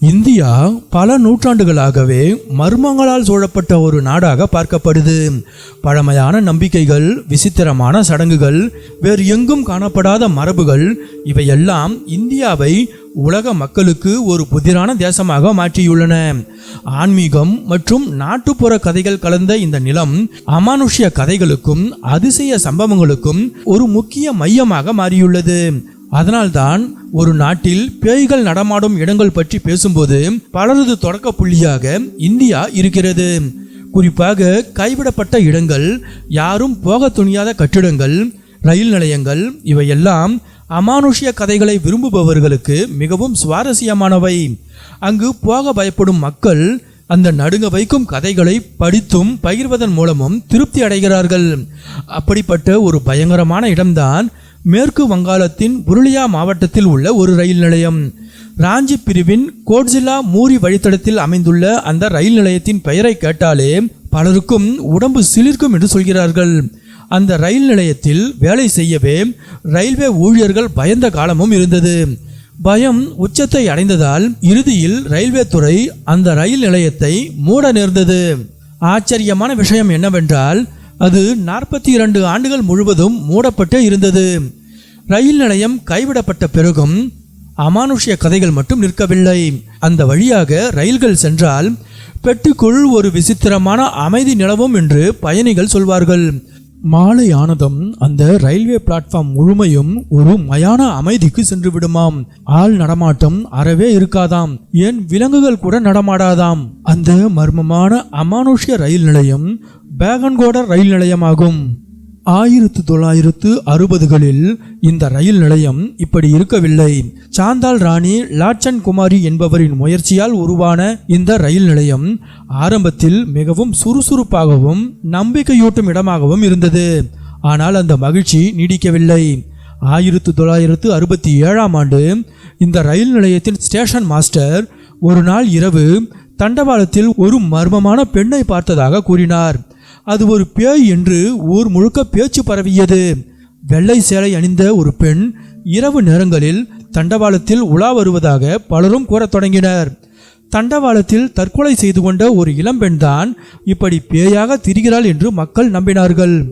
India பல நூற்றாண்டுகளாகவே மர்மங்களால் சூழப்பட்ட ஒரு நாடாக பார்க்கப்படுது. பழமையான நம்பிக்கைகள் விசித்திரமான சடங்குகள் வேறு எங்கும் காணப்படாத மரபுகள் இவையெல்லாம் இந்தியாவை உலக மக்களுக்கு ஒரு புதிரான தேசமாக மாற்றியுள்ளன. ஆன்மீகம் மற்றும் நாட்டுப்புற கதைகள் கலந்த இந்த நிலம் அமானுஷ்ய கதைகளுக்கும் அதிசய சம்பவங்களுக்கும் ஒரு முக்கிய மையமாக மாறியுள்ளது. அதனால்தான் ஒரு நாட்டில் பேய்கள் நடமாடும் இடங்கள் பற்றி பேசும்போது பலரது தொடக்க புள்ளியாக இந்தியா இருக்கிறது. குறிப்பாக கைவிடப்பட்ட இடங்கள் யாரும் போக துணியாத கட்டிடங்கள் ரயில் நிலையங்கள் இவையெல்லாம் அமானுஷ்ய கதைகளை விரும்புபவர்களுக்கு மிகவும் சுவாரஸ்யமானவை. அங்கு போக பயப்படும் மக்கள் அந்த நடுங்க வைக்கும் கதைகளை படித்தும் பகிர்வதன் மூலமும் திருப்தி அடைகிறார்கள். அப்படிப்பட்ட ஒரு பயங்கரமான இடம்தான் மேற்கு வங்காளத்தின் புருளியா மாவட்டத்தில் உள்ள ஒரு ரயில் நிலையம். ராஞ்சி பிரிவின் கோட்ஜில்லா மூரி வழித்தடத்தில் அமைந்துள்ள அந்த ரயில் நிலையத்தின் பெயரை கேட்டாலே பலருக்கும் உடம்பு சிலிர்க்கும் என்று சொல்கிறார்கள். அந்த ரயில் நிலையத்தில் வேலை செய்யவே ரயில்வே ஊழியர்கள் பயந்த காலமும் இருந்தது. பயம் உச்சத்தை அடைந்ததால் இறுதியில் ரயில்வே துறை அந்த ரயில் நிலையத்தை மூட நேர்ந்தது. ஆச்சரியமான விஷயம் என்னவென்றால் அது நாற்பத்தி இரண்டு ஆண்டுகள் முழுவதும் மூடப்பட்டே இருந்தது. ரயில் நிலையம் கைவிடப்பட்ட பிறகும் அமானுஷ்ய கதைகள் மட்டும் நிற்கவில்லை. அந்த வழியாக ரயில்கள் சென்றால் பெட்டிக்குள் ஒரு விசித்திரமான அமைதி நிலவும் என்று பயணிகள் சொல்வார்கள். மாலை ஆனதும் அந்த ரயில்வே பிளாட்ஃபார்ம் முழுமையும் ஒரு மயான அமைதிக்கு சென்று விடுமாம். ஆள் நடமாட்டம் அறவே இருக்காதாம். ஏன் விலங்குகள் கூட நடமாடாதாம். அந்த மர்மமான அமானுஷ்ய ரயில் நிலையம் பேகன்கோடர் ரயில் நிலையமாகும். ஆயிரத்து தொள்ளாயிரத்து அறுபதுகளில் இந்த ரயில் நிலையம் இப்படி இருக்கவில்லை. சாந்தால் ராணி லாட்சன் குமாரி என்பவரின் முயற்சியால் உருவான இந்த ரயில் நிலையம் ஆரம்பத்தில் மிகவும் சுறுசுறுப்பாகவும் நம்பிக்கையூட்டும் இடமாகவும் இருந்தது. ஆனால் அந்த மகிழ்ச்சி நீடிக்கவில்லை. ஆயிரத்து தொள்ளாயிரத்து அறுபத்தி ஏழாம் ஆண்டு இந்த ரயில் நிலையத்தின் ஸ்டேஷன் மாஸ்டர் ஒரு நாள் இரவு தண்டவாளத்தில் ஒரு மர்மமான பெண்ணை பார்த்ததாக கூறினார். அது ஒரு பேய் என்று ஊர் முழுக்க பேச்சு பரவியது. வெள்ளை சேலை அணிந்த ஒரு பெண் இரவு நேரங்களில் தண்டவாளத்தில் உலா வருவதாக பலரும் கூறத் தொடங்கினர். தண்டவாளத்தில் தற்கொலை செய்து கொண்ட ஒரு இளம்பெண்தான் இப்படி பேயாக திரிகிறாள் என்று மக்கள் நம்பினார்கள்.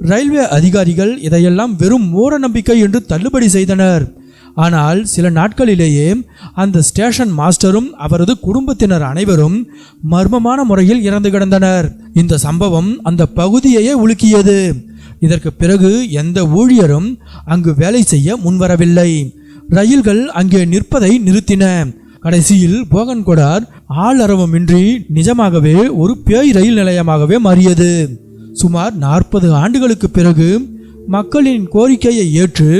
ரயில்வே அதிகாரிகள் இதையெல்லாம் வெறும் மூட நம்பிக்கை என்று தள்ளுபடி செய்தனர். ஆனால் சில நாட்களிலேயே அந்த ஸ்டேஷன் மாஸ்டரும் அவரது குடும்பத்தினர் அனைவரும் மர்மமான முறையில் இறந்து கிடந்தனர். இந்த சம்பவம் அந்த பகுதியையே உலுக்கியது. இதற்கு பிறகு எந்த ஊழியரும் அங்கு வேலை செய்ய முன்வரவில்லை. ரயில்கள் அங்கே நிற்பதை நிறுத்தின. கடைசியில் போகன்கொடார் ஆள் நிஜமாகவே ஒரு பேய் ரயில் நிலையமாகவே மாறியது. சுமார் நாற்பது ஆண்டுகளுக்கு பிறகு மக்களின் கோரிக்கையை ஏற்று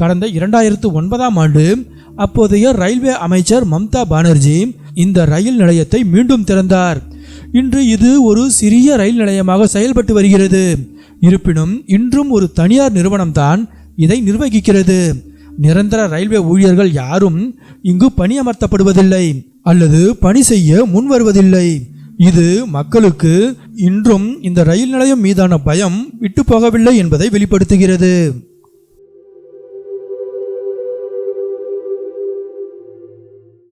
கடந்த இரண்டாயிரத்து ஒன்பதாம் ஆண்டு அப்போதைய ரயில்வே அமைச்சர் மம்தா பானர்ஜி இந்த ரயில் நிலையத்தை மீண்டும் திறந்தார். இன்று இது ஒரு சிறிய ரயில் நிலையமாக செயல்பட்டு வருகிறது. இருப்பினும் இன்றும் ஒரு தனியார் நிறுவனம்தான் இதை நிர்வகிக்கிறது. நிரந்தர ரயில்வே ஊழியர்கள் யாரும் இங்கு பணியமர்த்தப்படுவதில்லை அல்லது பணி செய்ய முன் வருவதில்லை இது மக்களுக்கு இன்றும் இந்த ரயில் நிலையம் மீதான பயம் விட்டு போகவில்லை என்பதை வெளிப்படுத்துகிறது.